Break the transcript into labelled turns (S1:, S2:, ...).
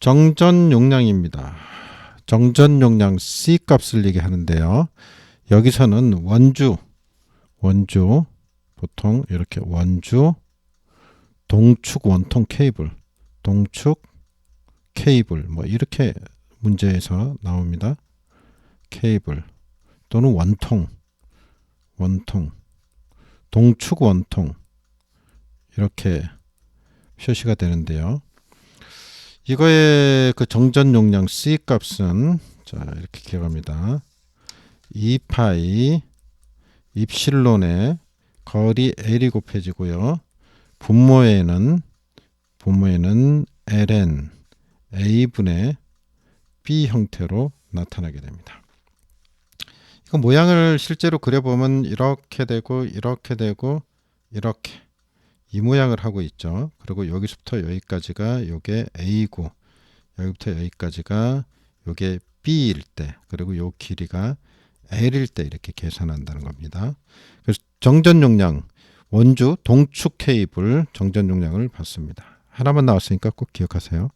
S1: 정전 용량입니다. 정전 용량 C 값을 얘기하는데요. 여기서는 원주, 원주, 보통 이렇게 원주, 동축 원통 케이블, 동축 케이블, 뭐 이렇게 문제에서 나옵니다. 케이블 또는 원통, 원통, 동축 원통 이렇게 표시가 되는데요. 이거의 그 정전 용량 C 값은 자 이렇게 기억합니다. 2파이 입실론의 거리 L이 곱해지고요. 분모에는 분모에는 ln a분의 b 형태로 나타나게 됩니다. 이거 모양을 실제로 그려보면 이렇게 되고 이렇게 되고 이렇게 이 모양을 하고 있죠. 그리고 여기서부터 여기까지가 요게 A고 여기부터 여기까지가 요게 B일 때 그리고 요 길이가 L일 때 이렇게 계산한다는 겁니다. 그래서 정전 용량 원주 동축 케이블 정전 용량을 받습니다. 하나만 나왔으니까 꼭 기억하세요.